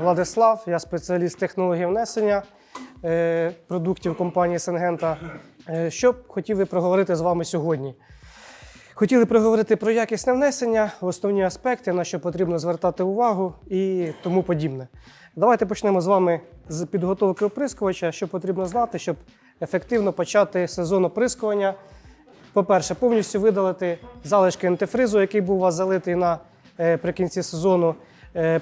Владислав, я спеціаліст технології внесення е, продуктів компанії Сенгента. Е, Що б хотів проговорити з вами сьогодні? Хотіли проговорити про якісне внесення, основні аспекти, на що потрібно звертати увагу і тому подібне. Давайте почнемо з вами з підготовки оприскувача, що потрібно знати, щоб ефективно почати сезон оприскування. По-перше, повністю видалити залишки антифризу, який був у вас залитий на, е, сезону,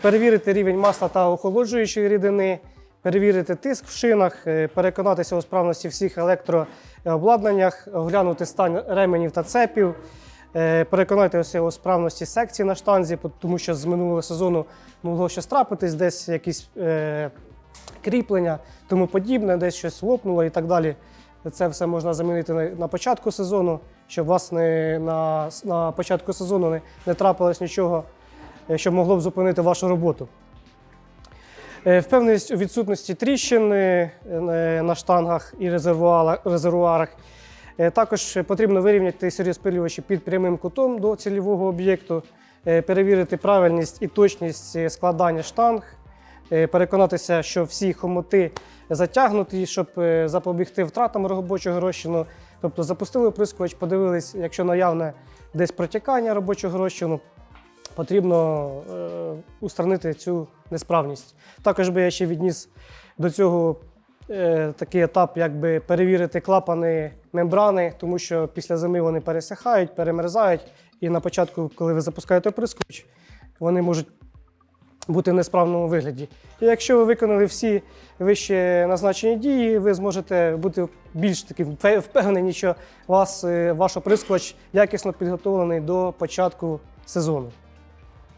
перевірити рівень масла та охолоджуючої рідини, перевірити тиск в шинах, е, переконатися у справності всіх електрообладнаннях, оглянути стан ременів та цепів, е, переконатися у справності секцій на штанзі, тому що з минулого сезону могло щось трапитись, десь якісь е, кріплення, тому подібне, десь щось лопнуло і так далі. Це все можна замінити на, початку сезону, щоб у на, на початку сезону не, не трапилось нічого, е, що могло б зупинити вашу роботу. Е, Впевненість у відсутності тріщин е, е, на штангах і резервуарах. Е, Також потрібно вирівняти розпилювачі під прямим кутом до цільового об'єкту, е, перевірити правильність і точність е, складання штанг, е, переконатися, що всі хомути затягнуті, щоб е, запобігти втратам робочого розчину. Тобто запустили оприскувач, подивились, якщо наявне десь протікання робочого розчину, потрібно е, устранити цю несправність. Також би я ще відніс до цього е, такий етап, якби перевірити клапани мембрани, тому що після зими вони пересихають, перемерзають, і на початку, коли ви запускаєте оприскувач, вони можуть бути в несправному вигляді. І якщо ви виконали всі вище назначені дії, ви зможете бути більш таким впевнені, що вас, е, ваш оприскувач якісно підготовлений до початку сезону.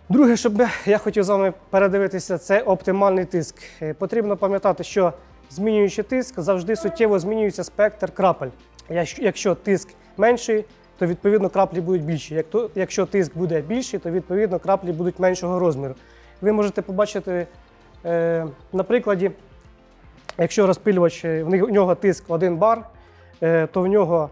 Друге, що я хотів з вами передивитися, це оптимальний тиск. Е, Потрібно пам'ятати, що змінюючи тиск, завжди суттєво змінюється спектр крапель. Якщо- тиск менший, то відповідно краплі будуть більші. Якщо тиск буде більший, то відповідно краплі будуть меншого розміру. Ви можете побачити е, на прикладі, якщо розпилювач, е, в нього тиск 1 бар, то в нього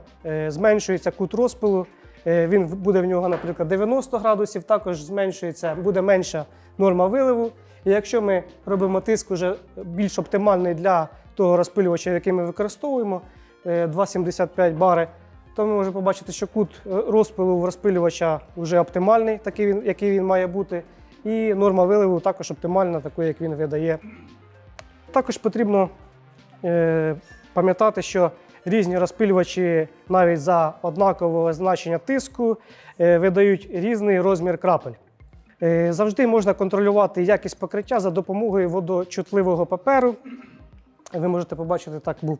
зменшується кут розпилу. Е, Він буде в нього, наприклад, 90 градусів, також зменшується, буде менша норма виливу. І якщо ми робимо тиск уже більш оптимальний для того розпилювача, який ми використовуємо, е, 2,75 бари, то ми можемо побачити, що кут е, розпилу в розпилювача вже оптимальний, такий він, який він має бути. І норма виливу також оптимальна, таку, як він видає. Також потрібно е, пам'ятати, що різні розпилювачі навіть за однакового значення тиску е, видають різний розмір крапель. Е, Завжди можна контролювати якість покриття за допомогою водочутливого паперу. Ви можете побачити, так був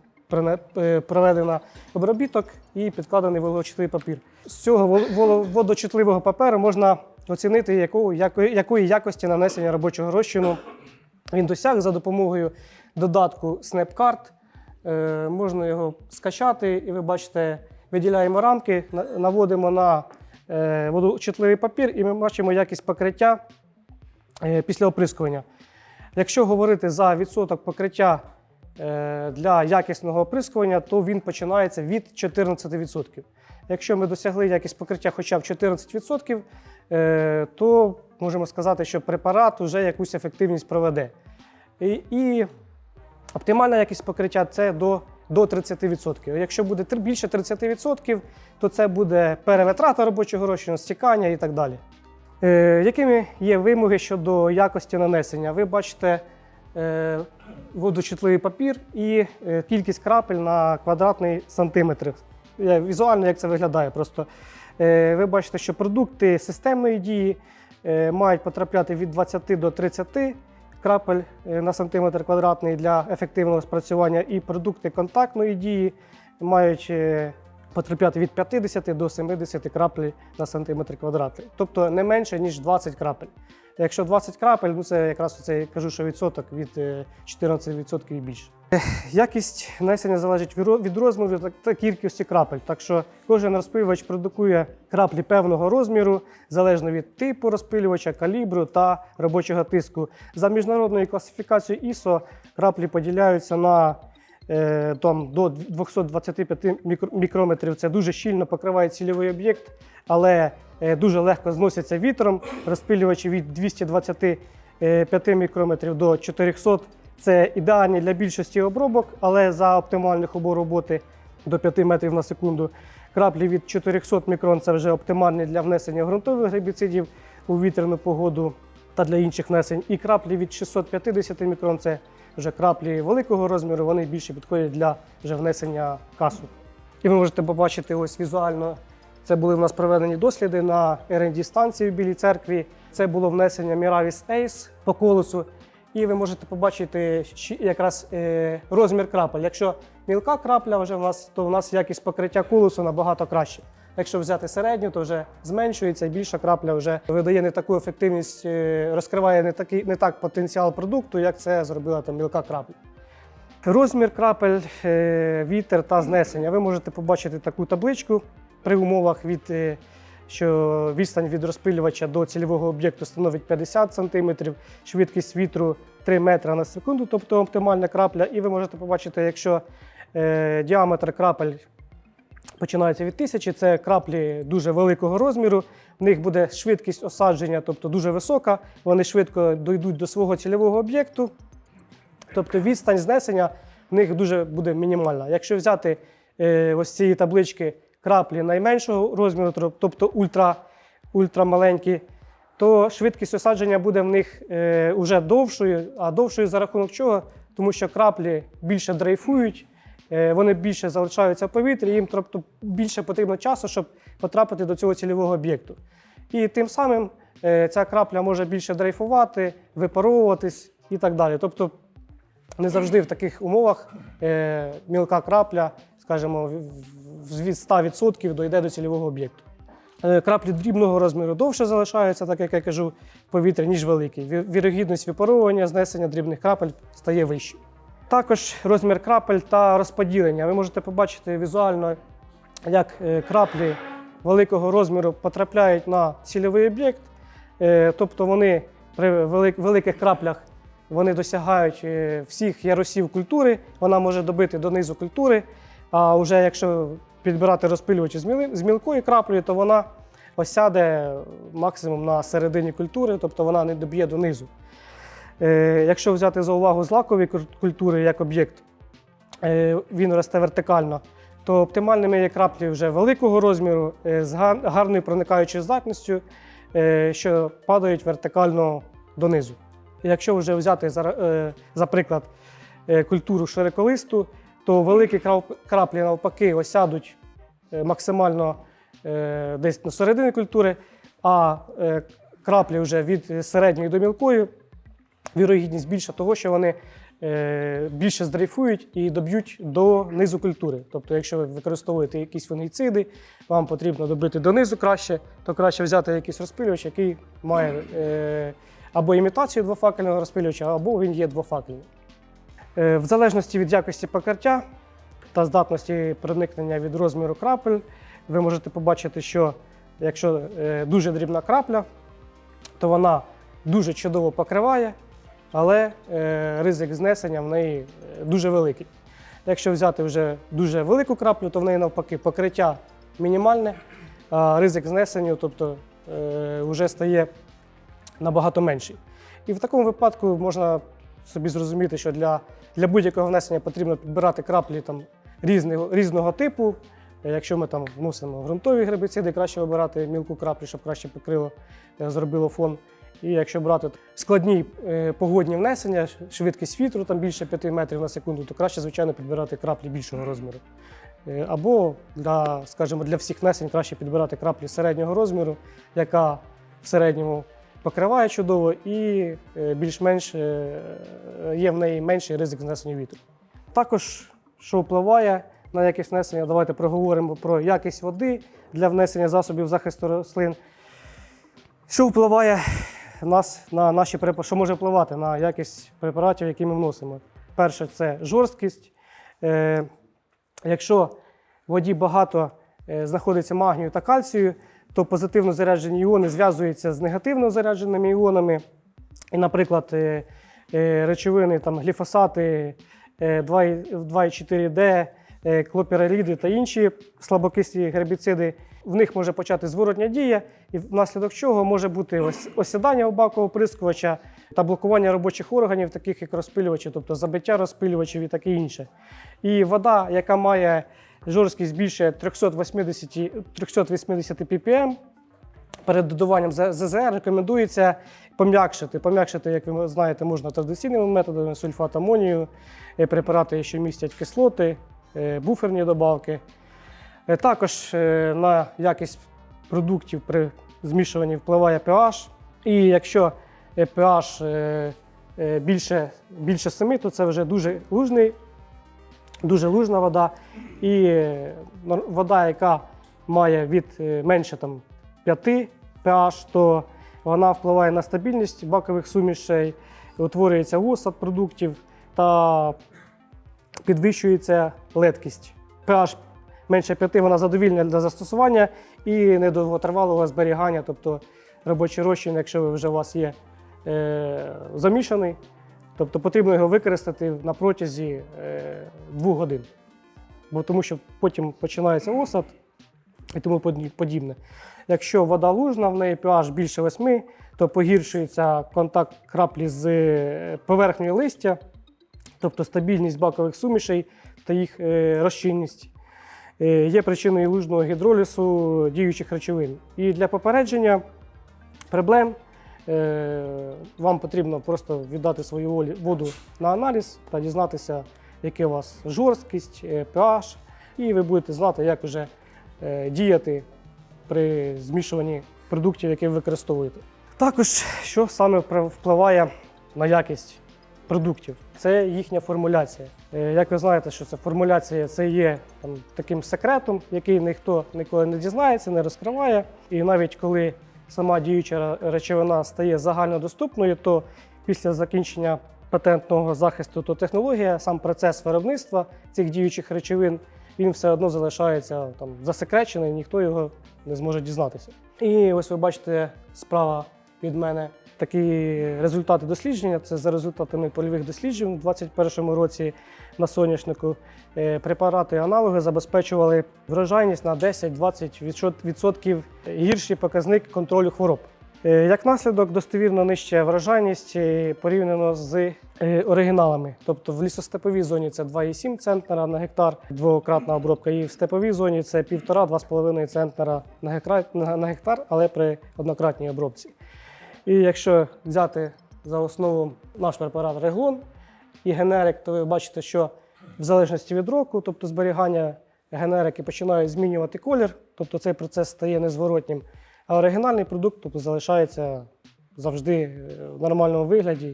е, обробіток і підкладений вологочутливий папір. З цього водочутливого паперу можна оцінити, якої якості нанесення робочого розчину він досяг за допомогою додатку Snapcard. Е, можна його скачати, і ви бачите, виділяємо рамки, наводимо на е, водочутливий папір, і ми бачимо якість покриття е, після оприскування. Якщо говорити за відсоток покриття для якісного оприскування, то він починається від 14%. Якщо ми досягли якість покриття хоча б 14%, е, то можемо сказати, що препарат вже якусь ефективність проведе. І, і оптимальна якість покриття це до, до 30%. Якщо буде більше 30%, то це буде перевитрата робочого розчину, стікання і так далі. Е, якими є вимоги щодо якості нанесення? Ви бачите е, водочутливий папір і е, кількість крапель на квадратний сантиметр. Візуально, як це виглядає. Просто е, ви бачите, що продукти системної дії е, мають потрапляти від 20 до 30 крапель е, на сантиметр квадратний для ефективного спрацювання, і продукти контактної дії мають е, потрапляти від 50 до 70 крапель на сантиметр квадратний, тобто не менше, ніж 20 крапель. Якщо 20 крапель, ну це якраз це я кажу, що відсоток від е, 14% і більше. Якість несення залежить від розміру та- кількості крапель. Так що кожен розпилювач продукує краплі певного розміру, залежно від типу розпилювача, калібру та робочого тиску. За міжнародною класифікацією ISO краплі поділяються на е, там, до 225 мікро- мікрометрів. Це дуже щільно покриває цільовий об'єкт, але е, дуже легко зносяться вітром. Розпилювачі від 220 е, 5 мікрометрів до 400 це ідеальні для більшості обробок, але за оптимальних умов роботи до 5 метрів на секунду. Краплі від 400 мікрон це вже оптимальні для внесення ґрунтових гербіцидів у вітряну погоду та для інших внесень. І краплі від 650 мікрон це вже краплі великого розміру, вони більше підходять для вже внесення касу. І ви можете побачити ось візуально. Це були в нас проведені досліди на rd станції в Білій церкві. Це було внесення Miravis Ace по колесу. І ви можете побачити якраз е, розмір крапель. Якщо мілка крапля вже в нас, то в нас якість покриття колесу набагато краще. Якщо взяти середню, то вже зменшується більша крапля вже видає не таку ефективність, е, розкриває не, такий, не так потенціал продукту, як це зробила там мілка крапля. Розмір крапель, е, вітер та знесення. Ви можете побачити таку табличку при умовах від. е, Що відстань від розпилювача до цільового об'єкту становить 50 см, швидкість вітру 3 метри на секунду, тобто оптимальна крапля. І ви можете побачити, якщо діаметр крапель починається від тисячі, це краплі дуже великого розміру. В них буде швидкість осадження, тобто дуже висока. Вони швидко дійдуть до свого цільового об'єкту. Тобто відстань знесення в них дуже буде мінімальна. Якщо взяти е, ось ці таблички краплі найменшого розміру, тобто ультра, ультрамаленькі, то швидкість осадження буде в них е, уже довшою. А довшою за рахунок чого? Тому що краплі більше дрейфують, вони більше залишаються в повітрі, їм тобто, більше потрібно часу, щоб потрапити до цього цільового об'єкту. І тим самим е, ця крапля може більше дрейфувати, випаровуватись і так далі. Тобто не завжди в таких умовах е, мілка крапля, скажімо, від 100% дойде до цільового об'єкту. Е, Краплі дрібного розміру довше залишаються, так як я кажу, в повітрі, ніж великі. Вірогідність випаровування, знесення дрібних крапель стає вищою. Також розмір крапель та розподілення. Ви можете побачити візуально, як е, краплі великого розміру потрапляють на цільовий об'єкт. Е, Тобто вони при великих краплях вони досягають е, всіх ярусів культури, вона може добити до низу культури. А вже якщо підбирати розпилювачі з мілкою краплею, то вона осяде максимум на середині культури, тобто вона не доб'є донизу. Е, Якщо взяти за увагу злакові культури як об'єкт, е, він росте вертикально, то оптимальними є краплі вже великого розміру е, з гарною проникаючою здатністю, що падають вертикально донизу. Якщо вже взяти за, за приклад культуру широколисту, то великі краплі навпаки осядуть максимально десь на середині культури, а краплі вже від середньої до мілкої вірогідність більша того, що вони е, більше здрейфують і доб'ють до низу культури. Тобто, якщо ви використовуєте якісь фунгіциди, вам потрібно добити до низу краще, то краще взяти якийсь розпилювач, який має е, або імітацію двофакельного розпилювача, або він є двофакельним. Е, в залежності від якості покриття та здатності проникнення від розміру крапель, ви можете побачити, що якщо дуже дрібна крапля, то вона дуже чудово покриває, але е, ризик знесення в неї е, дуже великий. Якщо взяти вже дуже велику краплю, то в неї навпаки покриття мінімальне, а ризик знесення, тобто е, вже стає набагато менший. І в такому випадку можна собі зрозуміти, що для, для будь-якого внесення потрібно підбирати краплі там, різного, різного типу. Якщо ми там вносимо ґрунтові гербіциди, краще обирати мілку краплю, щоб краще покрило, зробило фон. І якщо брати складні е, погодні внесення, швидкість вітру там більше 5 метрів на секунду, то краще, звичайно, підбирати краплі більшого розміру. Е, Або для, скажімо, для всіх внесень краще підбирати краплі середнього розміру, яка в середньому покриває чудово і е, більш-менш є в неї менший ризик знесення вітру. Також, що впливає на якість внесення, давайте проговоримо про якість води для внесення засобів захисту рослин. Що впливає нас на наші що може впливати на якість препаратів, які ми вносимо? Перше, це жорсткість. Е, якщо в воді багато е, знаходиться магнію та кальцію, то позитивно заряджені іони зв'язуються з негативно зарядженими іонами. І, наприклад, е, е, речовини, там, гліфосати, е, 2,4D, е, клопіраліди та інші слабокислі гербіциди, в них може почати зворотня дія, і внаслідок чого може бути ось- осідання бакового оприскувача та блокування робочих органів, таких як розпилювачі, тобто забиття розпилювачів і таке інше. І вода, яка має жорсткість більше 380, 380 ppm, перед додаванням ЗЗР рекомендується пом'якшити. Пом'якшити, як ви знаєте, можна традиційними методами сульфат амонію, е, препарати, що містять кислоти, е, буферні добавки. Е, Також е, на якість продуктів при змішуванні впливає pH. І якщо е, pH е, е, більше, більше 7, то це вже дуже лужний, дуже лужна вода. І е, вода, яка має від е, менше там, 5 pH, то вона впливає на стабільність бакових сумішей, утворюється осад продуктів та підвищується леткість. pH менше 5 вона задовільна для застосування і недовготривалого зберігання, тобто робочий розчин, якщо вже у вас є е, замішаний, тобто потрібно його використати на протязі е, 2 годин. Бо тому що потім починається осад і тому подібне. Якщо вода лужна, в неї pH більше 8, то погіршується контакт краплі з е, поверхнею листя, тобто стабільність бакових сумішей та їх е, розчинність. Е, Є причиною лужного гідролізу діючих речовин. І для попередження проблем е, вам потрібно просто віддати свою воду на аналіз та дізнатися, яка у вас жорсткість, pH, і ви будете знати, як вже діяти при змішуванні продуктів, які ви використовуєте. Також, що саме впливає на якість продуктів, це їхня формуляція. Е, Як ви знаєте, що це формуляція це є там, таким секретом, який ніхто ніколи не дізнається, не розкриває. І навіть коли сама діюча речовина стає загальнодоступною, то після закінчення патентного захисту то технологія, сам процес виробництва цих діючих речовин, він все одно залишається там засекречений, ніхто його не зможе дізнатися. І ось ви бачите справа від мене такі результати дослідження. Це за результатами польових досліджень у 2021 році на соняшнику. Е, Препарати аналоги забезпечували врожайність на 10-20% відсотків гірший показник контролю хвороб. Е, Як наслідок, достовірно нижча врожайність е, порівняно з оригіналами. Тобто в лісостеповій зоні це 2,7 центнера на гектар, двократна обробка, і в степовій зоні це 1,5-2,5 центнера на гектар, але при однократній обробці. І якщо взяти за основу наш препарат Реглон і генерик, то ви бачите, що в залежності від року, тобто зберігання генерики починає змінювати колір, тобто цей процес стає незворотнім. А оригінальний продукт тобто, залишається завжди е, в нормальному вигляді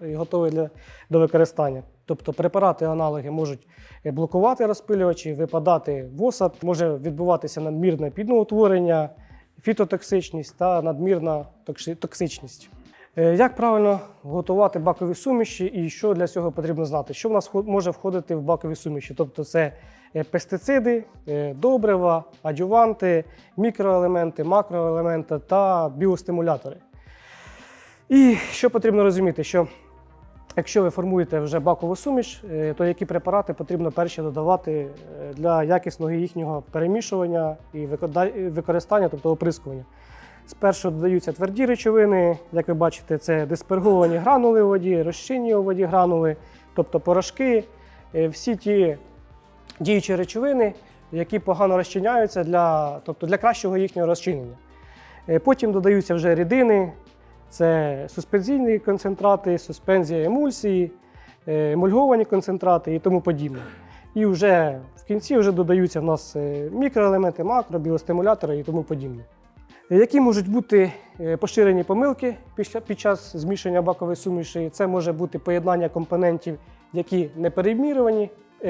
і, готовий для, до використання. Тобто препарати аналоги можуть е, блокувати розпилювачі, випадати в осад, може відбуватися надмірне підноутворення, фітотоксичність та надмірна токсичність. Е, Як правильно готувати бакові суміші і що для цього потрібно знати? Що в нас може входити в бакові суміші? Тобто це е, пестициди, е, добрива, адюванти, мікроелементи, макроелементи та біостимулятори. І що потрібно розуміти, що якщо ви формуєте вже бакову суміш, е, то які препарати потрібно перші додавати е, для якісного їхнього перемішування і використання, тобто оприскування. Спершу додаються тверді речовини, як ви бачите, це дисперговані гранули у воді, розчинні у воді гранули, тобто порошки, е, всі ті діючі речовини, які погано розчиняються для, тобто для кращого їхнього розчинення. Потім додаються вже рідини, це суспензійні концентрати, суспензія емульсії, е, емульговані концентрати і тому подібне. І вже в кінці вже додаються в нас е, мікроелементи, макро, біостимулятори і тому подібне. Які можуть бути е, поширені помилки під час змішання бакової суміші? Це може бути поєднання компонентів, які не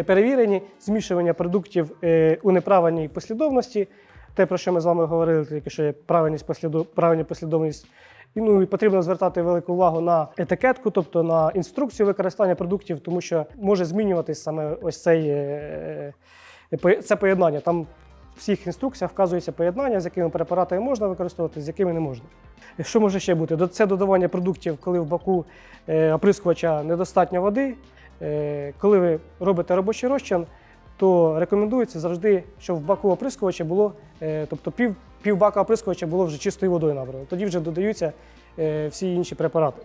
перевірені, змішування продуктів у неправильній послідовності. Те, про що ми з вами говорили, тільки що є правильність правильна послідовність. Ну, і потрібно звертати велику увагу на етикетку, тобто на інструкцію використання продуктів, тому що може змінюватись саме ось цей, е, е, це поєднання. Там в всіх інструкціях вказується поєднання, з якими препаратами можна використовувати, з якими не можна. Що може ще бути? Це додавання продуктів, коли в баку е, оприскувача недостатньо води. Коли ви робите робочий розчин, то рекомендується завжди, щоб в баку оприскувача було, тобто пів, пів бака оприскувача було вже чистою водою набрано. Тоді вже додаються е, всі інші препарати.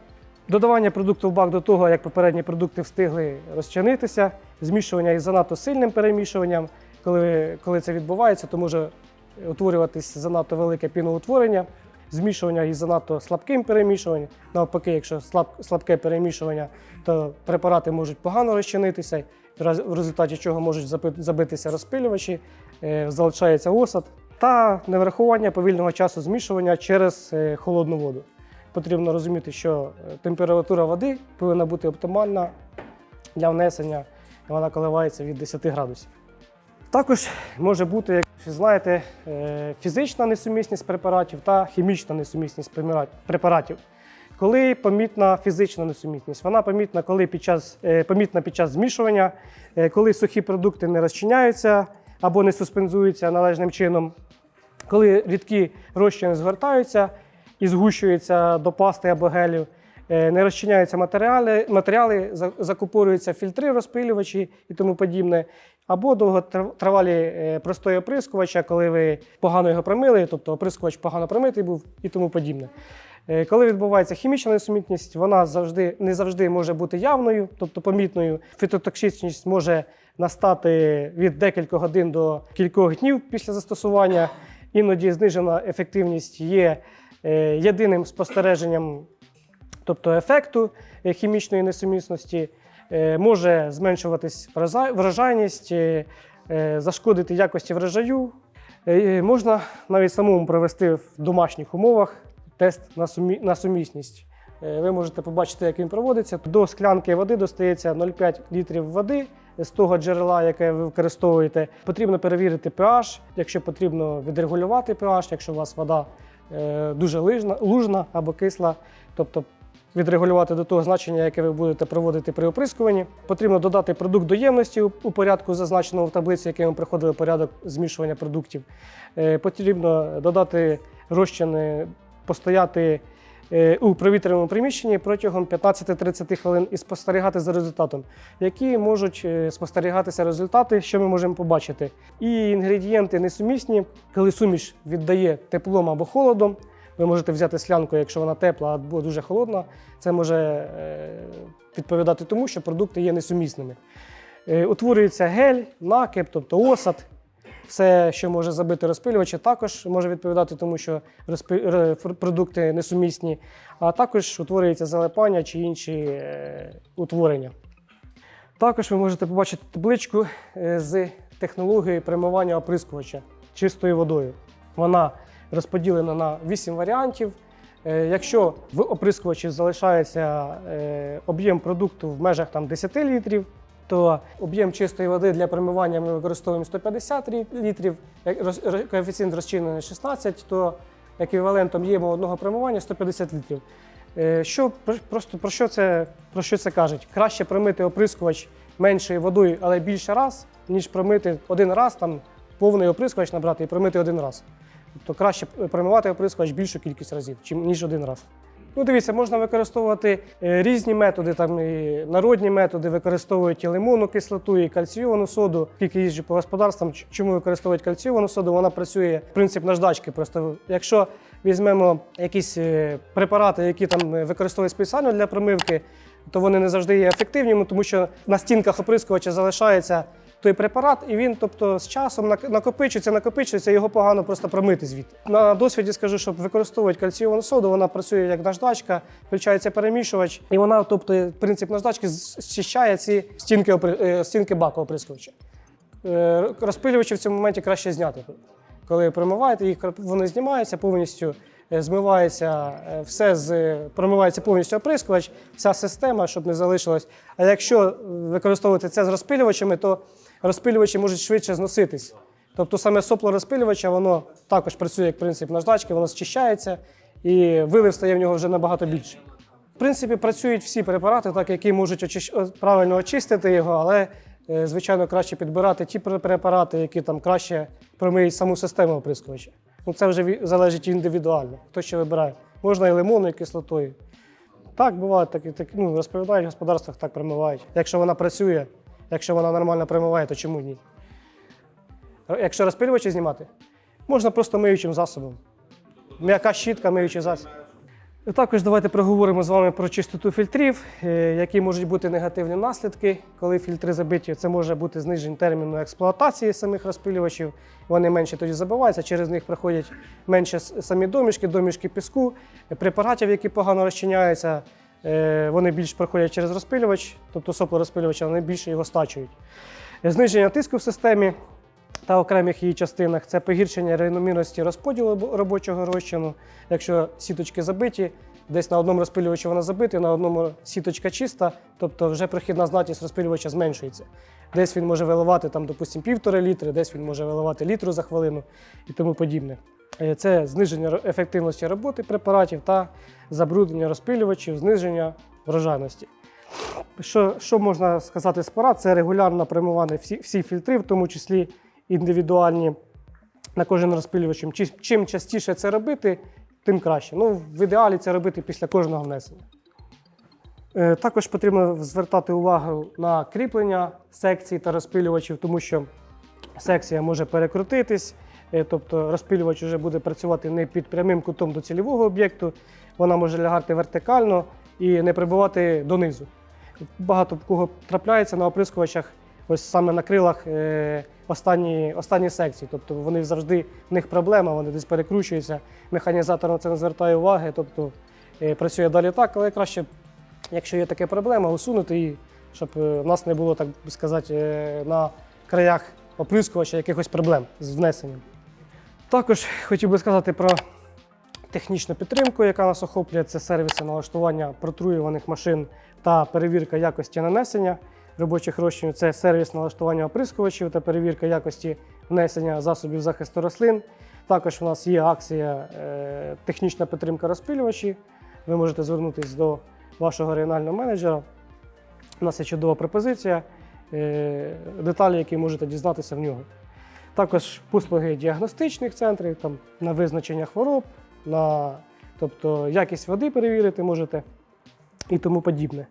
Додавання продукту в бак до того, як попередні продукти встигли розчинитися, змішування із занадто сильним перемішуванням. Коли, коли це відбувається, то може утворюватись занадто велике піноутворення, змішування із занадто слабким перемішуванням. Навпаки, якщо слаб, слабке перемішування, то препарати можуть погано розчинитися, в результаті чого можуть забитися розпилювачі, е, залишається осад та неврахування повільного часу змішування через е, холодну воду. Потрібно розуміти, що е, температура води повинна бути оптимальна для внесення, вона коливається від 10 градусів. Також може бути, як ви знаєте, е, фізична несумісність препаратів та хімічна несумісність препаратів. Коли помітна фізична несумісність, вона помітна, коли під час, помітна під час змішування, коли сухі продукти не розчиняються або не суспензуються належним чином, коли рідкі розчини згортаються і згущуються до пасти або гелів, е, не розчиняються матеріали, матеріали закупорюються фільтри, розпилювачі і тому подібне. Або довготривалі е, простої оприскувача, коли ви погано його промили, тобто оприскувач погано промитий був і тому подібне. Е, Коли відбувається хімічна несумітність, вона завжди не завжди може бути явною, тобто помітною. Фітотоксичність може настати від декількох годин до кількох днів після застосування. Іноді знижена ефективність є е, єдиним спостереженням, тобто ефекту е, хімічної несумісності. Е, Може зменшуватись е, зашкодити якості врожаю. Можна навіть самому провести в домашніх умовах тест на, сумісність. Ви можете побачити, як він проводиться. До склянки води достається 0,5 літрів води з того джерела, яке ви використовуєте. Потрібно перевірити pH, якщо потрібно відрегулювати pH, якщо у вас вода е, дуже лижна, лужна або кисла, тобто відрегулювати до того значення, яке ви будете проводити при оприскуванні. Потрібно додати продукт до ємності у порядку, зазначеного в таблиці, яким ми проходили порядок змішування продуктів. Е, Потрібно додати розчини, постояти у провітряному приміщенні протягом 15-30 хвилин і спостерігати за результатом, які можуть е, спостерігатися результати, що ми можемо побачити. І інгредієнти несумісні, коли суміш віддає теплом або холодом. Ви можете взяти склянку, якщо вона тепла або дуже холодна. Це може е, відповідати тому, що продукти є несумісними. Е, Утворюється гель, накип, тобто осад. Все, що може забити розпилювачі, також може відповідати тому, що продукти несумісні, а також утворюється залипання чи інші е, утворення. Також ви можете побачити табличку е, з технологією промивання оприскувача чистою водою. Вона розподілена на 8 варіантів. Е, Якщо в оприскувачі залишається об'єм продукту в межах там, 10 літрів, то об'єм чистої води для промивання ми використовуємо 150 літрів, коефіцієнт розчинення 16, то еквівалентом єму одного промивання 150 літрів. Е, Що про- просто про що це про що це кажуть? Краще промити оприскувач меншою водою, але більше раз, ніж промити один раз, там повний оприскувач набрати і промити один раз. Тобто краще промивати оприскувач більшу кількість разів, ніж один раз. Ну, дивіться, можна використовувати е, різні методи, там і народні методи використовують і лимонну кислоту, і кальційовану соду. Тільки їжджу по господарствам, чому використовують кальційовану соду? Вона працює принцип наждачки. Просто якщо візьмемо якісь е, препарати, які там е, використовують спеціально для промивки, то вони не завжди є ефективними, тому що на стінках оприскувача залишається той препарат, і він, тобто, з часом накопичується, накопичується, його погано просто промити звідти. На досвіді скажу, щоб використовувати кальційовану соду, вона працює як наждачка, включається перемішувач, і вона, тобто, принцип наждачки зчищає ці стінки, е, стінки баку оприскувача. Е, Розпилювачі в цьому моменті краще зняти. Коли промиваєте їх, вони знімаються повністю, змивається е, все з промивається повністю оприскувач, вся система, щоб не залишилось. А якщо е, використовувати це з розпилювачами, то розпилювачі можуть швидше зноситись. Тобто саме сопло розпилювача, воно також працює як принцип наждачки, воно зчищається і вилив стає в нього вже набагато більше. В принципі, працюють всі препарати, так які можуть очищ- правильно очистити його, але е, звичайно краще підбирати ті препарати, які там краще промиють саму систему оприскувача. Ну це вже залежить індивідуально, хто що вибирає. Можна і лимонною кислотою. Так, буває, так, так, ну, розповідають в господарствах, так промивають. Якщо вона працює, якщо вона нормально промиває, то чому ні? Якщо розпилювачі знімати, можна просто миючим засобом. М'яка щітка, миючий засіб. Також давайте проговоримо з вами про чистоту фільтрів, е, які можуть бути негативні наслідки, коли фільтри забиті. Це може бути зниження терміну експлуатації самих розпилювачів. Вони менше тоді забиваються, через них проходять менше самі домішки, домішки піску, препаратів, які погано розчиняються. е, Вони більш проходять через розпилювач, тобто сопло розпилювача, вони більше його стачують. Зниження тиску в системі та окремих її частинах це погіршення рівномірності розподілу робочого розчину. Якщо сіточки забиті, десь на одному розпилювачі вона забита, на одному сіточка чиста, тобто вже прохідна здатність розпилювача зменшується. Десь він може виливати там, допустимо, півтори літри, десь він може виливати літру за хвилину і тому подібне. Е, Це зниження ефективності роботи препаратів та забруднення розпилювачів, зниження врожайності. Що, що можна сказати з порад? Це регулярно промивати всі, всі фільтри, в тому числі індивідуальні на кожен розпилювач. Чим, частіше це робити, тим краще. Ну, в ідеалі це робити після кожного внесення. Е, Також потрібно звертати увагу на кріплення секцій та розпилювачів, тому що секція може перекрутитись, е, тобто розпилювач вже буде працювати не під прямим кутом до цільового об'єкту, вона може лягати вертикально і не прибувати донизу. Багато кого трапляється на оприскувачах, ось саме на крилах е, останні, останні секції. Тобто вони завжди в них проблема, вони десь перекручуються. Механізатор на це не звертає уваги, тобто е, працює далі так, але краще, якщо є така проблема, усунути її, щоб е, в нас не було, так би сказати, е, на краях оприскувача якихось проблем з внесенням. Також хотів би сказати про технічну підтримку, яка нас охоплює. Це сервіси налаштування протруюваних машин та перевірка якості нанесення робочих розчинів. Це сервіс налаштування оприскувачів та перевірка якості внесення засобів захисту рослин. Також у нас є акція е, технічна підтримка розпилювачів. Ви можете звернутися до вашого регіонального менеджера. У нас є чудова пропозиція, е, деталі, які можете дізнатися в нього. Також послуги діагностичних центрів там, на визначення хвороб, на, тобто якість води перевірити можете і тому подібне.